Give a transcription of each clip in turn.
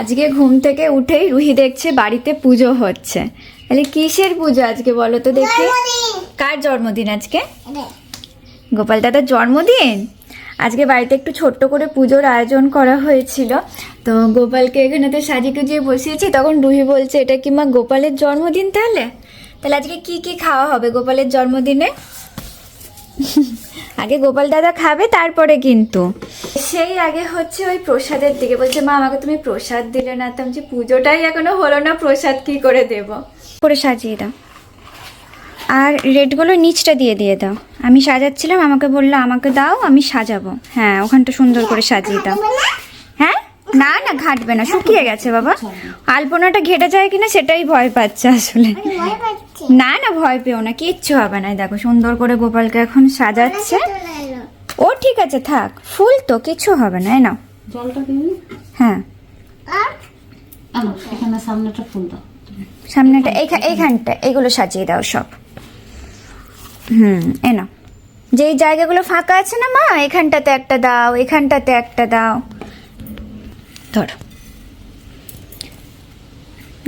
আজকে ঘুম থেকে উঠেই রুহি দেখছে বাড়িতে পুজো হচ্ছে। তাহলে কিসের পুজো আজকে বলো তো দেখি? কার জন্মদিন আজকে? গোপাল দাদার জন্মদিন? আজকে বাড়িতে একটু ছোট্ট করে পুজোর আয়োজন করা হয়েছিল। তো গোপালকে এখানে তো সাজিয়ে গুজিয়ে বসিয়েছি তখন রুহি বলছে এটা কি মা গোপালের জন্মদিন তাহলে? তাহলে আজকে কি কি খাওয়া হবে গোপালের জন্মদিনে? আগে গোপাল দাদা খাবে, তারপরে কিন্তু। সেই আগে হচ্ছে ওই প্রসাদের দিকে বলছে, মা, আমাকে তুমি প্রসাদ দিলে না। তো যে পুজোটাই এখনও হলো না, প্রসাদ কি করে দেব? করে সাজিয়ে দাও। আর রেডগুলো নিচটা দিয়ে দিয়ে দাও। আমি সাজাচ্ছিলাম, আমাকে বলল, আমাকে দাও, আমি সাজাবো। হ্যাঁ ওখানটা সুন্দর করে সাজিয়ে দাও। না না ঘাটবে না শুকিয়ে গেছে বাবা। আলপনাটা ঘেটে যায় কিনা সেটাই ভয় পাচ্ছে আসলে। না না ভয় পেও না কিচ্ছু হবে না। দেখো সুন্দর করে গোপালকে এখন সাজাচ্ছে। ও ঠিক আছে থাক। ফুল তো কিছু হবে না এই নাও। হ্যাঁ। সামনেটা ফুল দাও। সামনেটা এইখানটা এগুলো সাজিয়ে দাও সব। হুম এ নাও। যেই জায়গাগুলো ফাঁকা আছে না মা এখানটাতে একটা দাও এখানটাতে একটা দাও। ধরো।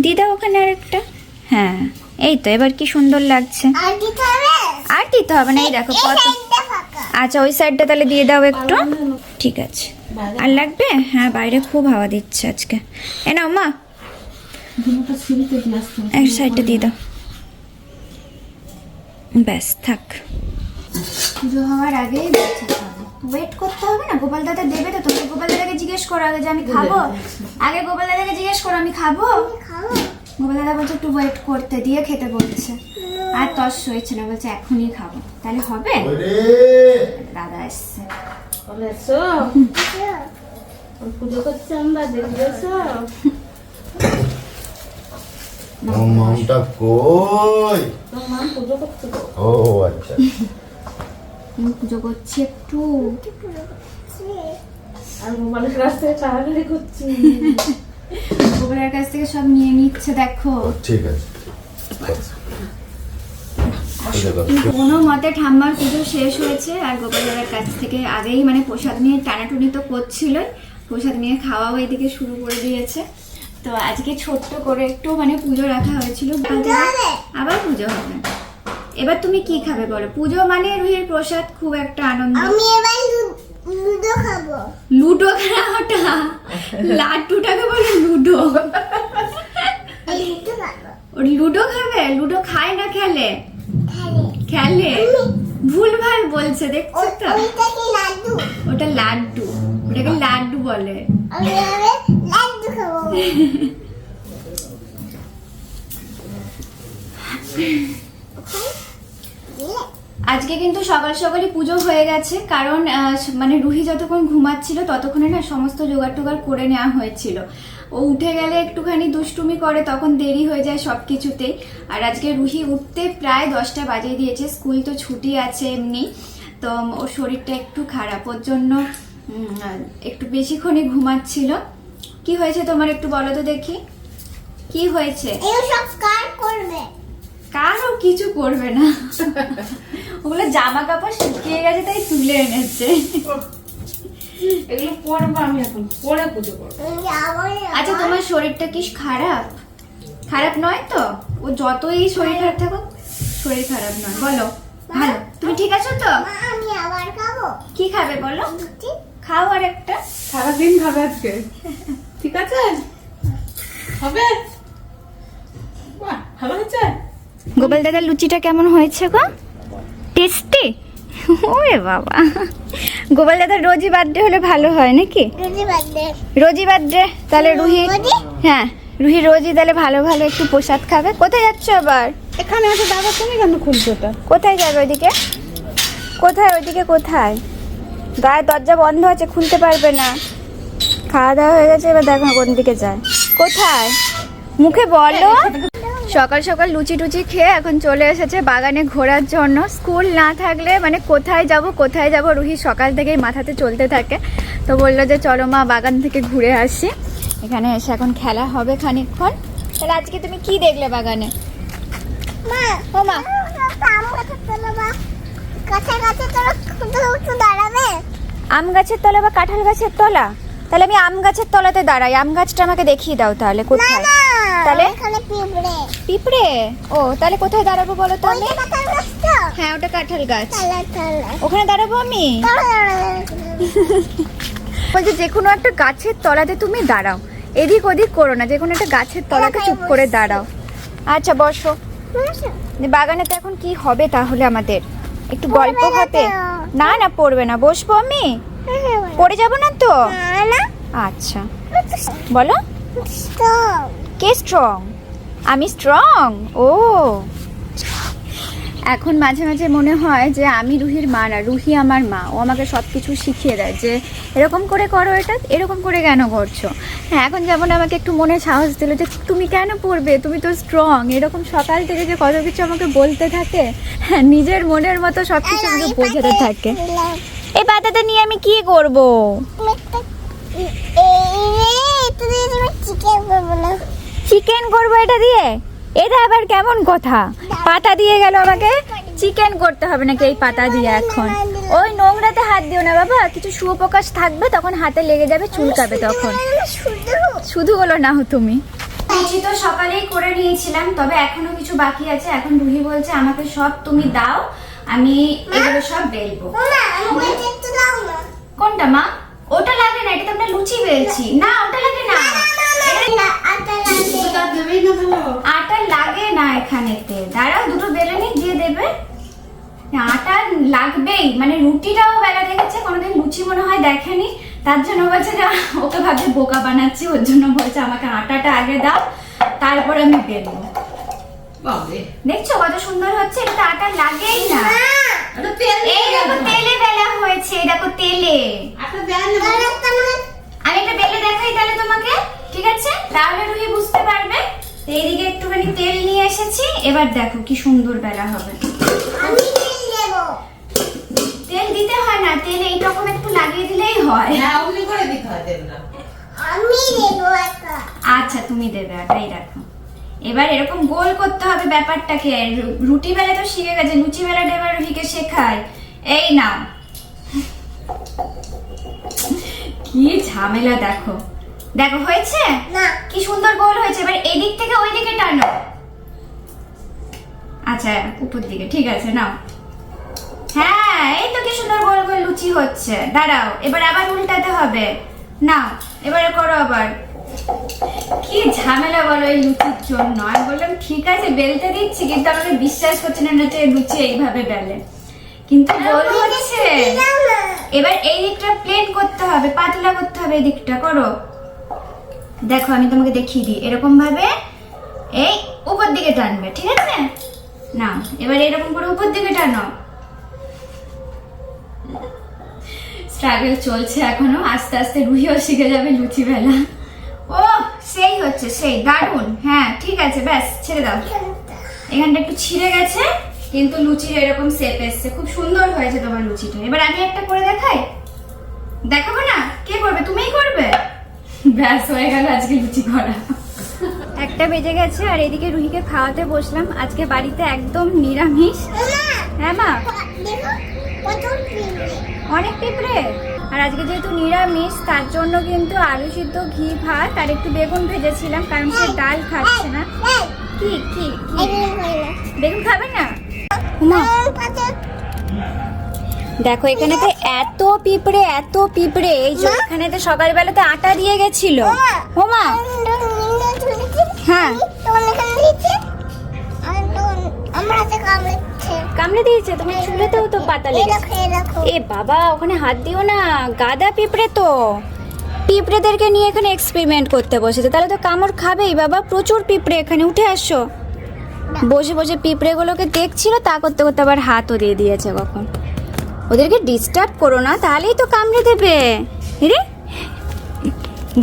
দিয়ে দাও ওখানে আরেকটা? হ্যাঁ এই তো এবার কি সুন্দর লাগছে। আর দিতে হবে? না এই দেখো কত আচ্ছা ওই সাইডটা তাহলে দিয়ে দাও একটু। ঠিক আছে। আর লাগবে? হ্যাঁ বাইরে খুব হাওয়া দিচ্ছে আজকে। এ নাও মা। এক সাইডটা দিয়ে দাও। ব্যাস থাক। পুজো হওয়ার আগেই ওয়েট করতে হবে না গোপাল দাদা দেবে তো তোকে গোপাল দাদাকে জিজ্ঞেস করো আগে যে আমি খাব। আগে গোপাল দাদাকে জিজ্ঞেস করো আমি খাব? গোপাল দাদা বলছে একটু ওয়েট করতে দিয়ে খেতে বলছে। আর তস হয়েছে না বলছে এখনই খাব। তাহলে হবে? দাদা এসছে। বলে পুজো করছে আমরা দেখবে মামটা কই? তোর পুজো করছে ও আচ্ছা। আমি পুজো করছি একটু। কাছ থেকে সব নিয়ে নিচ্ছে দেখো। ঠিক আছে। আচ্ছা, কোনো মতে ঠাম্মার পুজো শেষ হয়েছে আর কাছ থেকে আগেই মানে প্রসাদ নিয়ে টানাটুনি তো করছিলই প্রসাদ নিয়ে খাওয়াও এদিকে শুরু করে দিয়েছে। তো আজকে ছোট্ট করে একটু মানে পুজো রাখা হয়েছিল আবার পুজো হবে। এবার তুমি কি খাবে বলো? পুজো মানে রুহির প্রসাদ খুব একটা আনন্দ। আমি এবার লুডো খাব। লুডো খেলা ওটা লাড্ডুটাকে বলে লুডো। ওর লুডো খাবে। লুডো খায় না খেলে? খালি। ভুলভাল বলছে দেখছ তো? লাড্ডু। ওটা লাড্ডু। ওটাকে লাড্ডু বলে। লাড্ডু খাব। আজকে কিন্তু সকাল সকালই পুজো হয়ে গেছে, কারণ মানে রুহি যতক্ষণ ঘুমাচ্ছিল ততক্ষণে না সমস্ত জোগাড় টোগাড় করে নেওয়া হয়েছিল। ও উঠে গেলে একটুখানি দুষ্টুমি করে, তখন দেরি হয়ে যায় সব কিছুতেই আর আজকে রুহি উঠতে প্রায় দশটা বাজিয়ে দিয়েছে, স্কুল তো ছুটি আছে এমনি, তো ওর শরীরটা একটু খারাপ। ওর জন্য একটু বেশিক্ষণই ঘুমাচ্ছিল। কি হয়েছে তোমার একটু বলো তো দেখি। কি হয়েছে? করবে। কারও কিছু করবে না। ওগুলো জামা কাপড় শুকিয়ে গেছে তাই তুলে এনেছে। এগুলো পরবো আমি এখন পরে পুজো করব। আমার আচ্ছা তোমার শরীরটা কি খারাপ? খারাপ নয় তো? ও যতই শরীর খারাপ থাকুক শরীর খারাপ নয়। বলো ভালো। তুমি ঠিক আছো তো? আমি আবার খাব? কি খাবে বলো? খাও আর একটা। সারাদিন খাবে আজকে। ঠিক আছে? হবে? বাহ ভালো হয়েছে? গোপাল দাদার লুচিটা কেমন হয়েছে গো? টেস্টি? ওরে বাবা। গোপাল দাদার রোজই বার্থডে হলে ভালো হয় নাকি? রোজই বার্থডে। তাহলে রুহি হ্যাঁ রুহি রোজই তাহলে ভালো ভালো একটু প্রসাদ খাবে। কোথায় যাচ্ছ আবার? এখানে আছে দাদা তুমি কেন খুলছো ওটা? কোথায় যাবে ওইদিকে? কোথায় ওইদিকে কোথায়? গায়ে দরজা বন্ধ আছে খুলতে পারবে না। খাওয়া দাওয়া হয়ে গেছে এবার দেখো কোন দিকে যায়। কোথায়? মুখে বলো। সকাল সকাল লুচি টুচি খেয়ে এখন চলে এসেছে বাগানে ঘোরার জন্য। স্কুল না থাকলে মানে কোথায় যাব কোথায় যাব রুহি সকাল থেকেই মাথাতে চলতে থাকে। তো বলল যে চলো মা বাগান থেকে ঘুরে আসি। এখানে এসে এখন খেলা হবে খানিকক্ষণ। তাহলে আজকে তুমি কি দেখলে বাগানে? মা ও মা। আম গাছের তলা বা কাঁঠাল গাছের তলা? তাহলে আমি আম গাছের তলাতে দাঁড়াই। আম গাছটা আমাকে দেখিয়ে দাও তাহলে কোথায়? তাহলে? পিঁপড়ে। ও তাহলে কোথায় দাঁড়াবো বলো তো আমি? হ্যাঁ ওটা কাঁঠাল গাছ। ওখানে দাঁড়াবো আমি? বলছে যে কোনো একটা গাছের তলাতে তুমি দাঁড়াও। এদিক ওদিক করো না যে কোনো একটা গাছের তলাতে চুপ করে দাঁড়াও। আচ্ছা বসো। বাগানে তো এখন কি হবে তাহলে আমাদের? একটু গল্প হবে? না না পড়বে না। বসবো আমি? পড়ে যাব না তো? আচ্ছা। বলো। কে স্ট্রং আমি স্ট্রং ও। এখন মাঝে মাঝে মনে হয় যে আমি রুহির মা না, রুহি আমার মা। ও আমাকে সব কিছু শিখিয়ে দেয় যে এরকম করে করো এটা, এরকম করে কেন করছ? হ্যাঁ এখন যেমন আমাকে একটু মনে সাহস দিল যে তুমি কেন পড়বে? তুমি তো স্ট্রং এরকম সকাল থেকে যে কত কিছু আমাকে বলতে থাকে হ্যাঁ নিজের মনের মতো সব কিছু আমাকে বোঝাতে থাকে। এই পাতাটা নিয়ে আমি কি করব? চিকেন করব এটা দিয়ে এটা আবার কেমন কথা পাতা দিয়ে গেল আমাকে চিকেন করতে হবে নাকি এই পাতা দিয়ে এখন ওই নোংরাতে হাত দিও না বাবা কিছু শুয়োপোকাশ থাকবে তখন হাতে লেগে যাবে চুলকাবে তখন শুধু হলো না হো তুমি লুচি তো সকালেই করে নিয়েছিলাম তবে এখনও কিছু বাকি আছে এখন রুহি বলছে আমাকে সব তুমি দাও আমি এগুলো সব বেলবো কোনটা মা ওটা লাগে না এটা তো আমরা লুচি বেলছি না ওটা লাগে না আটা লাগে না এখানেতে। দাঁড়াও দুটো বেলে নি দিয়ে দেবে। আটা লাগবেই। মানে রুটিটাও বেলা দেখেছে কোনোদিন লুচি মনে হয় দেখেনি। তার জন্য বলছে যে ওকে ভাবছে বোকা বানাচ্ছি ওর জন্য বলছে আমাকে আটাটা আগে দাও তারপরে আমি বেলবো। দেখছ কত সুন্দর হচ্ছে? এটা আটা লাগেই না। এই দেখো তেলে বেলা হয়েছে এই দেখো তেলে। আমি একটা বেলে দেখাই তাহলে তোমাকে। ঠিক আছে? তাহলে রুহি বুঝতে পারবে? এইদিকে একটুখানি তেল নিয়ে এসেছি। এবার দেখো কি সুন্দর বেলা হবে। তেল দিতে হয় না তেল এইরকম একটু লাগিয়ে দিলেই হয়। হ্যাঁ অমনি করে দিতে হয় তেলটা। আমি দেবো একটা। আচ্ছা তুমি দেবে আটাই রাখো এবার এরকম গোল করতে হবে ব্যাপারটাকে। রুটি বেলা তো শিখে গেছে লুচি বেলাটা এবার রুহিকে শেখায় এই নাও। কি ঝামেলা দেখো। দেখো হয়েছে? না। কি সুন্দর গোল হয়েছে। এবার এদিক থেকে ওই দিকে টানো আচ্ছা উপর দিকে। ঠিক আছে নাও। হ্যাঁ এই তো কি সুন্দর গোল গোল লুচি হচ্ছে। দাঁড়াও এবার আবার উল্টাতে হবে। নাও এবারে করো আবার। কি ঝামেলা বলো এই লুচির জন্য। আমি বললাম ঠিক আছে বেলতে দিচ্ছি কিন্তু আমাকে বিশ্বাস করছে না না যে লুচি এইভাবে বেলে। কিন্তু গোল হচ্ছে। এবার এই দিকটা প্লেন করতে হবে পাতলা করতে হবে এই দিকটা। করো। দেখো, আমি তোমাকে দেখিয়ে দিই। এরকম ভাবে এই উপর দিকে টানবে, ঠিক আছে? না এবার এরকম করে উপর দিকে টানো। স্ট্রাগল চলছে এখনও, আস্তে আস্তে রুহিও শিখে যাবে লুচি বেলা। ও, সেই হচ্ছে, সেই, দারুণ। হ্যাঁ ঠিক আছে, ব্যাস, ছেড়ে দাও। এখানটা একটু ছিঁড়ে গেছে, কিন্তু লুচির এরকম শেপ এসছে। খুব সুন্দর হয়েছে তোমার লুচিটা। এবার আমি একটা করে দেখাই। দেখাবো না? কে করবে? তুমিই করবে? ব্যাস, হয়ে গেল আজকে লুচি করা। একটা বেজে গেছে আর এদিকে রুহিকে খাওয়াতে বসলাম। আজকে বাড়িতে একদম নিরামিষ। হ্যাঁ মা? অনেক পিঁপড়ে। আর আজকে যেহেতু নিরামিষ, তার জন্য কিন্তু আলু সিদ্ধ, ঘি, ভাত আর একটু বেগুন ভেজেছিলাম, কারণ সে ডাল খাচ্ছে না। কি কি বেগুন খাবে না? দেখো এখানেতে এত পিঁপড়ে এত পিঁপড়ে। এই যে এখানেতে সকালবেলাতে আটা দিয়ে গেছিল। হোমা হ্যাঁ। কামড়ে দিয়েছে? তোমার চুলেতেও তো পাতা লেগেছে। এ বাবা ওখানে হাত দিও না। গাদা পিঁপড়ে তো। পিঁপড়েদেরকে নিয়ে এখানে এক্সপেরিমেন্ট করতে বসেছে। তাহলে তো কামড় খাবেই বাবা। প্রচুর পিঁপড়ে এখানে। উঠে আসো। বসে বসে পিঁপড়েগুলোকে দেখছিল তা করতে করতে আবার হাতও দিয়ে দিয়েছে কখন। ওদেরকে ডিস্টার্ব করো না তাহলেই তো কামড়ে দেবে। রে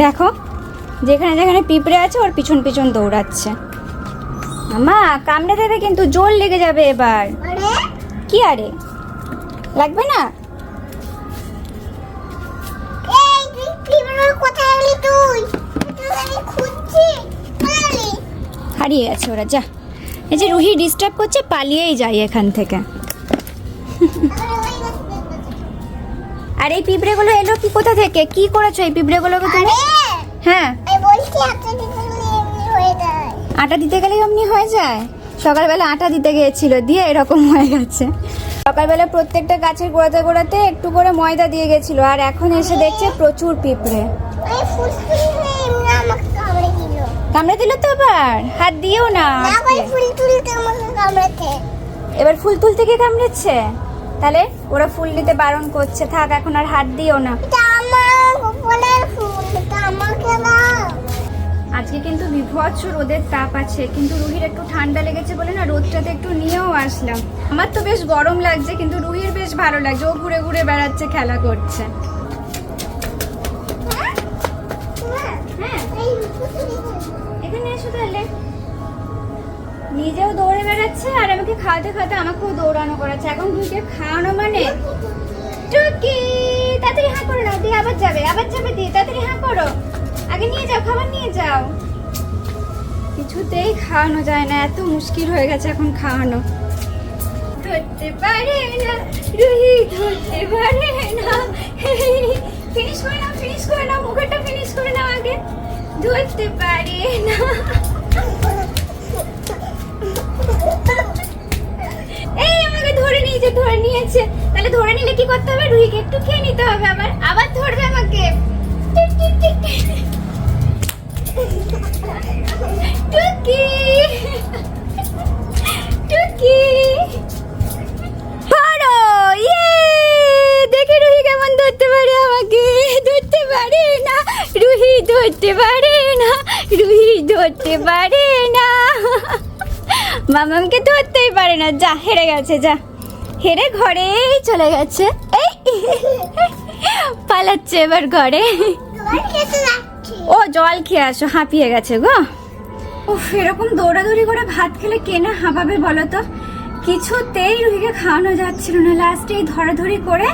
দেখো যেখানে যেখানে পিঁপড়ে আছে ওর পিছন পিছন দৌড়াচ্ছে। মা কামড়ে দেবে কিন্তু জোর লেগে যাবে এবার। কি আরে? লাগবে না? হারিয়ে গেছে ওরা যা। এই যে রুহি ডিস্টার্ব করছে পালিয়েই যাই এখান থেকে। আরে এই পিঁপড়েগুলো এলো কি কোথা থেকে? কি করেছ এই পিঁপড়েগুলোকে তুমি? হ্যাঁ। আচ্ছা দিতে গেলে এমনি হয়ে যায়। আটা হয়ে সকালবেলা আটা দিতে গিয়েছিল দিয়ে এরকম হয়ে গেছে। সকালবেলা প্রত্যেকটা গাছের গোড়াতে গোড়াতে একটু করে ময়দা দিয়ে গেছিল আর এখন এসে দেখছে প্রচুর পিঁপড়ে। কামড়ে দিল। তো আবার? হাত দিও না এবার ফুল তুলতে গিয়ে কামড়েছে? তাহলে ওরা ফুল নিতে বারণ করছে। থাক, এখন আর হাত দিও না। আজকে কিন্তু বিভৎস রোদের তাপ আছে। কিন্তু রুহির একটু ঠান্ডা লেগেছে বলে না রোদটাতে একটু নিয়েও আসলাম। আমার তো বেশ গরম লাগছে, কিন্তু রুহির বেশ ভালো লাগছে। ও ঘুরে ঘুরে বেড়াচ্ছে, খেলা করছে। নিজেও দৌড়ে বেড়াচ্ছে আর আমাকে খাওয়াতে খাওয়াতে আমাকেও দৌড়ানো করাচ্ছে। এখন রুহিকে খাওয়ানো মানে? টুকি, তাড়াতাড়ি হাঁ করো না, দিয়ে আবার যাবে আবার যাবে দিয়ে, তাড়াতাড়ি হাঁ করো। আগে নিয়ে যাও, খাবার নিয়ে যাও। কিছুতেই খাওয়ানো যায় না, এত মুশকিল হয়ে গেছে এখন খাওয়ানো। ধরতে পারে না, রুহি ধরতে পারে না। ফিনিশ করে নাও ফিনিশ করে নাও, মুখেরটা ফিনিশ করে নাও আগে। ধরতে পারে না। এই আমাকে ধরে নিয়েছে ধরে নিয়েছে। তাহলে ধরে নিলে কি করতে হবে? রুহিকে একটু খেয়ে নিতে হবে আবার। আবার ধরবে আমাকে। টিক, টিক, পারো। ইয়ে! দেখে রুহি কেমন ধরতে পারে আমাকে। ধরতে পারে না। রুহি ধরতে পারে না। রুহি ধরতে পারে না। মামামকে ধরতেই পারে না। যা, হেরে গেছে, যা। হেরে ঘরেই চলে গেছে। এই, পালাচ্ছে এবার ঘরে। ও, জল খেয়ে আসো, হাঁপিয়ে গেছে গো। উফ, এরকম দৌড়াদৌড়ি করে ভাত খেলে কে না হাঁপাবে বলো তো? কিছুতেই রুহিকে খাওয়ানো যাচ্ছিল না। লাস্টে এই ধরাধরি করে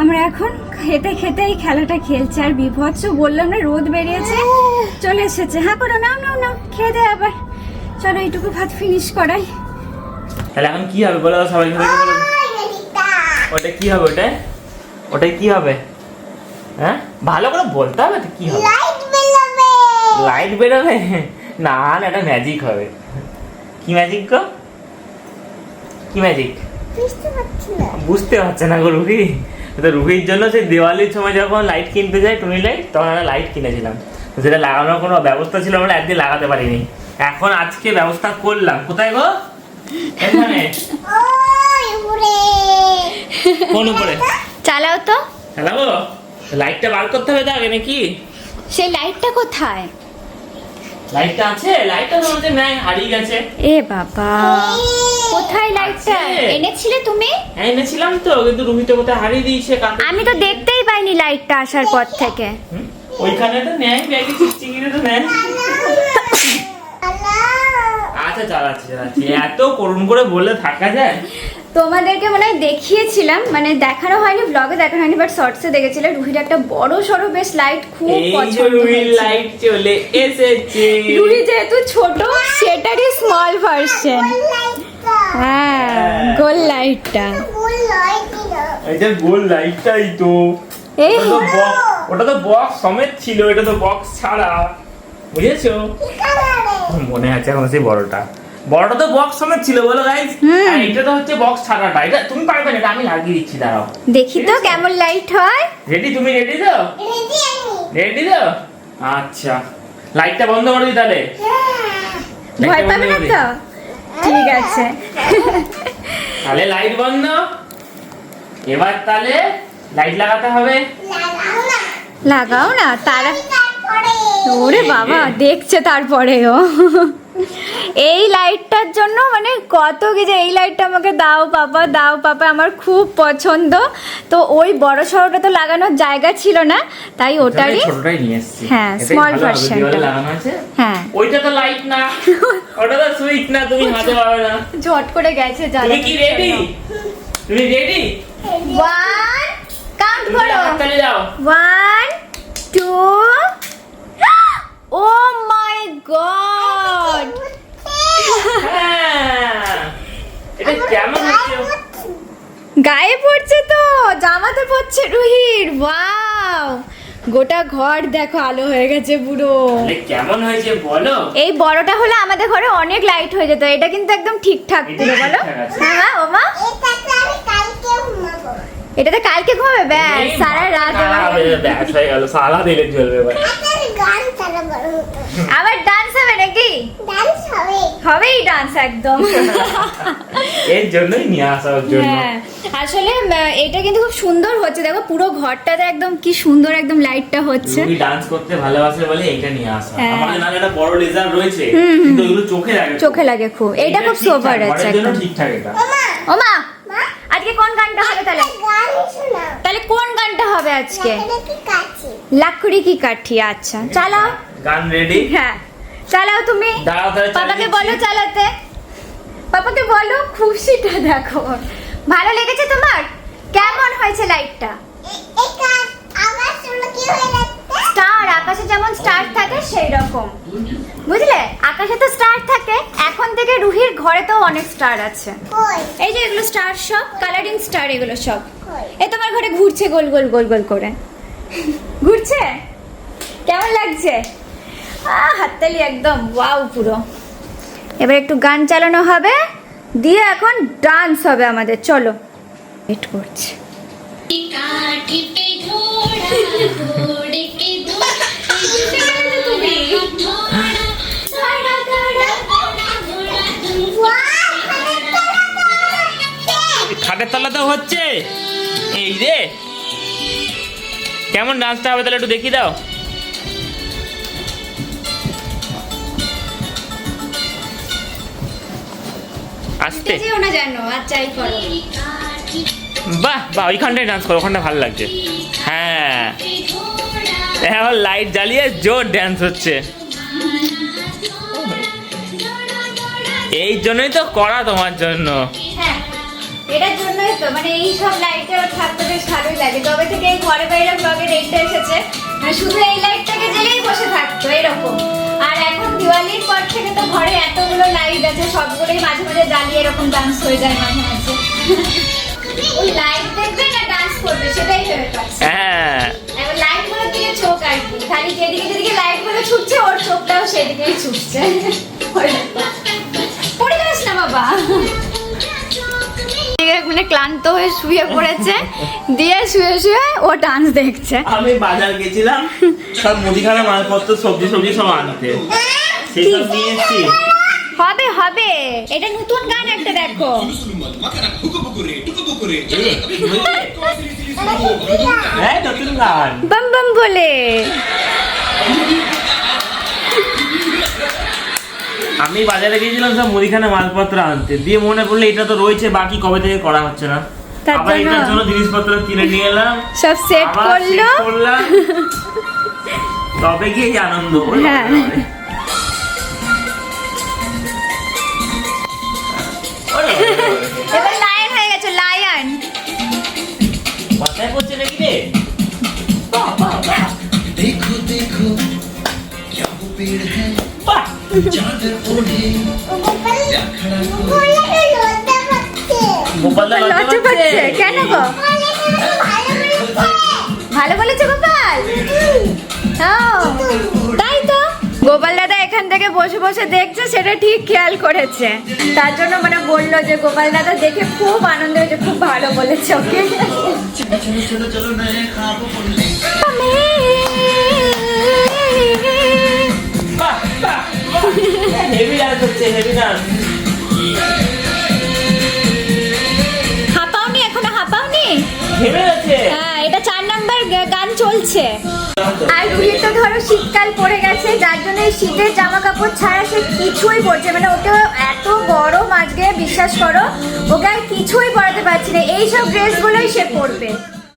আমরা এখন খেতে খেতে এই খেলাটা খেলছি। আর বিভৎস বললাম না, রোদ বেরিয়েছে, চলে এসেছে। হ্যাঁ করো নাও নাও নাও, খেয়ে দে আবার। চলো এইটুকু ভাত ফিনিশ করাই। তাহলে এখন কি হবে বলো সবাই বলো। ওটা কি হবে ওটা? ওটাই কি হবে? হ্যাঁ? ভালো করে বলতে হবে তো কি হবে? লাইট বেলবে লাইট বেরোবে? না না এটা ম্যাজিক হবে। কি ম্যাজিক গো? কি ম্যাজিক বুঝতে পারছি না। বুঝতে পারছে না গো রুহি। তো রুহির জন্য সেই দিওয়ালির সময় যখন লাইট কিনতে যাই টুনি লাইট তখন আমরা লাইট কিনেছিলাম। সেটা লাগানোর কোনো ব্যবস্থা ছিল আমরা একদিন লাগাতে পারিনি। এখন আজকে ব্যবস্থা করলাম। কোথায় গো? এখানে। ওই উপরে। কোন উপরে? চালাও তো। চালাবো? লাইটটা বার করতে হবে আগে নাকি? সেই লাইটটা কোথায়? লাইটটা আছে? লাইটটা তো আমাদের নাই হারিয়ে গেছে। এ বাবা। কোথায় লাইটটা? এনেছিলে তুমি? হ্যাঁ এনেছিলাম তো কিন্তু রুহিটা কোথায় হারিয়ে দিয়েছে কাকে আমি তো দেখতেই পাইনি লাইটটা আসার পর থেকে? ওইখানে তো নেয় ব্যাগে চিংড়ি তো নেয় আল্লাহ আচ্ছা চালাচ্ছি চালাচ্ছি। এত করুণ করে বললে থাকা যায়। তোমাদেরকে মনে হয় দেখিয়েছিলাম মানে দেখানো হয়নি ব্লগে দেখানো হয়নি বাট শর্টসে দেখেছিলে। রুহির একটা বড় সড়ো বেশ লাইট খুব পছন্দ রুহির লাইট চলে এসেছে। রুহি যেহেতু ছোট সেটারই স্মল ভার্সন হ্যাঁ গোল লাইটটা যে গোল লাইটটাই তো। এই তো বক্স ওটা তো বক্স সমেত ছিল এটা তো বক্স ছাড়া। বুঝেছ? মনে আছে এখন সেই বড়টা। বড়টা তো বক্স সমেত ছিল বলো গাইস আর এটা তো হচ্ছে বক্স ছাড়াটা। এটা তুমি পারবে না এটা আমি লাগিয়ে দিচ্ছি দাঁড়াও। দেখি তো কেমন লাইট হয়। রেডি তুমি রেডি তো? রেডি আমি। তো? আচ্ছা। লাইটটা বন্ধ করে দিই তাহলে। ভয় পাবে না তো? ঠিক আছে। তাহলে লাইট বন্ধ। এবার তাহলে লাইট লাগাতে হবে। লাগাও না। লাগাও না তারা ওরে বাবা দেখছে তারপরেও। এই লাইটটার জন্য মানে কত কি যে এই লাইটটা আমাকে দাও পাপা দাও পাপা আমার খুব পছন্দ। তো ওই বড় শহরটা তো লাগানোর জায়গা ছিল না তাই ওটারই হ্যাঁ, স্মল small ভালো হবে, version দেওয়ালে টা। লাগানো আছে। হ্যাঁ। ওইটা তো লাইট না। ওটা তো সুইচ না তুমি হাতে পাবে না। ঝট করে গেছে তুমি কি রেডি তুমি রেডি ওয়ান কাউন্ট করো। One two oh my god এটা কেমন হচ্ছে? গায়ে পড়ছে তো জামাতে পড়ছে রুহির ওয়াও। গোটা ঘর দেখো আলো হয়ে গেছে পুরো। তাহলে কেমন হয়েছে বলো? এই বড়টা হলে আমাদের ঘরে অনেক লাইট হয়ে যেত এটা কিন্তু একদম ঠিকঠাক পুরো বলো। হ্যাঁ মা, ও মা। এটাতে আমি কালকে ঘুমাবো। এটাতে কালকে ঘুমাবে? ব্যাস সারা রাত সারা দিলে চলবে এবার একটা গান চালাবো আবার ডান্স হবে নাকি? ডান্স হবে। হবেই ডান্স একদম। এর জন্যই নিয়ে আসা ওর জন্য। হ্যাঁ আসলে এটা কিন্তু খুব সুন্দর হচ্ছে। দেখো পুরো ঘরটাতে একদম কি সুন্দর একদম লাইটটা হচ্ছে। রুবি ডান্স করতে ভালোবাসে বলে এইটা নিয়ে আসা। হ্যাঁ। আমাদের নামে একটা বড় লেজার রয়েছে কিন্তু এগুলো চোখে লাগে খুব। চোখে লাগে খুব। এইটা খুব সোবার আছে একদম। ঠিকঠাক এটা। ও মা মা আজকে কোন গানটা হবে তাহলে? তাহলে কোন গানটা হবে আজকে? লাকড়ি কি কাঠি? আচ্ছা। চালাও। গান রেডি হ্যাঁ। চালাও তুমি। পাপাকে বলো চালাতে। পাপাকে বলো খুশিটা দেখো। ভালো লেগেছে তোমার? কেমন হয়েছে লাইটটা আবার শুনলো কি হয়ে যাচ্ছে? স্টার আকাশে যেমন স্টার থাকে সেই রকম বুঝলে? আকাশে তো স্টার থাকে এখন থেকে রুহির ঘরে তো অনেক স্টার আছে। এই যে এগুলো স্টার সব কালারিং স্টার এগুলো সব। এ তোমার ঘরে ঘুরছে গোল গোল গোল গোল করে। ঘুরছে? কেমন লাগছে? হাততালি একদম ওয়াও পুরো। এবার একটু গান চালানো হবে দিয়ে এখন ডান্স হবে আমাদের চলো। ওয়েট করছি। খাটের তলাতেও হচ্ছে? এই রে। কেমন ডান্সটা হবে তাহলে একটু দেখি দাও। আসতে। বাহ বাহ ওইখানটাই ডান্স করো ওখানটা ভালো লাগছে। হ্যাঁ। এখন লাইট জ্বালিয়ে জোর ড্যান্স হচ্ছে। এই জন্যই তো করা তোমার জন্য। হ্যাঁ এটার জন্যই তো মানে এই সব লাইটে থাকতে বেশ ভালোই লাগে। তবে থেকে এই ঘরে বাইরে ব্লগের এইটা এসেছে মানে শুধু এই লাইটটাকে জ্বেলেই বসে থাকতো এরকম। আর এখন দিওয়ালির পর থেকে তো ঘরে এতগুলো লাইট আছে সবগুলোই মাঝে মাঝে জ্বালিয়ে এরকম ডান্স হয়ে যায় মাঝে মাঝে। ওই লাইট দেখবে না ডান্স করবে সেটাই ভেবে পাচ্ছে হ্যাঁ। খালি যেদিকে যেদিকে লাইটগুলো ছুটছে ওর চোখটাও সেদিকেই ছুটছে পড়ে যাস না বাবা মানে ক্লান্ত হয়ে শুয়ে পড়েছে দিয়ে শুয়ে শুয়ে ও ডান্স দেখছে আমি বাজার গেছিলাম সব মুদিখানা মালপত্র সবজি সবজি সব আনতে সেই সব নিয়ে এসছি হবে হবে এটা নতুন গান একটা দেখো হ্যাঁ নতুন গান বাম বাম বলে আমি বাজারে গিয়েছিলাম সব মুদিখানা মালপত্র আনতে। দিয়ে মনে পড়ল এটা তো রয়েছে বাকি কবে থেকে করা হচ্ছে না? আবার এটার জন্য জিনিসপত্র কিনে নিয়ে এলাম। সব সেট করল। তবে গিয়ে আনন্দ হ্যাঁ। করছে নাকি রে? দেখো দেখো কেন গো? ভালো বলেছে গোপাল? হ্যাঁ। গোপাল দাদা এখান থেকে বসে বসে দেখছে সেটা ঠিক খেয়াল করেছে। তার জন্য মানে বলল যে গোপাল দাদা দেখে খুব আনন্দ হয়েছে খুব ভালো বলেছে ওকে? হাঁপাওনি এখনও হাঁপাওনি? হ্যাঁ। চলছে। আর রুহির তো ধরো শীতকাল পড়ে গেছে, যার জন্য শীতের জামা কাপড় ছাড়া সে কিছুই পরছে মানে ওকে এত গরম আজকে, বিশ্বাস করো, ওকে আর কিছুই পরাতে পারছি না। এইসব ড্রেসগুলোই সে পরবে।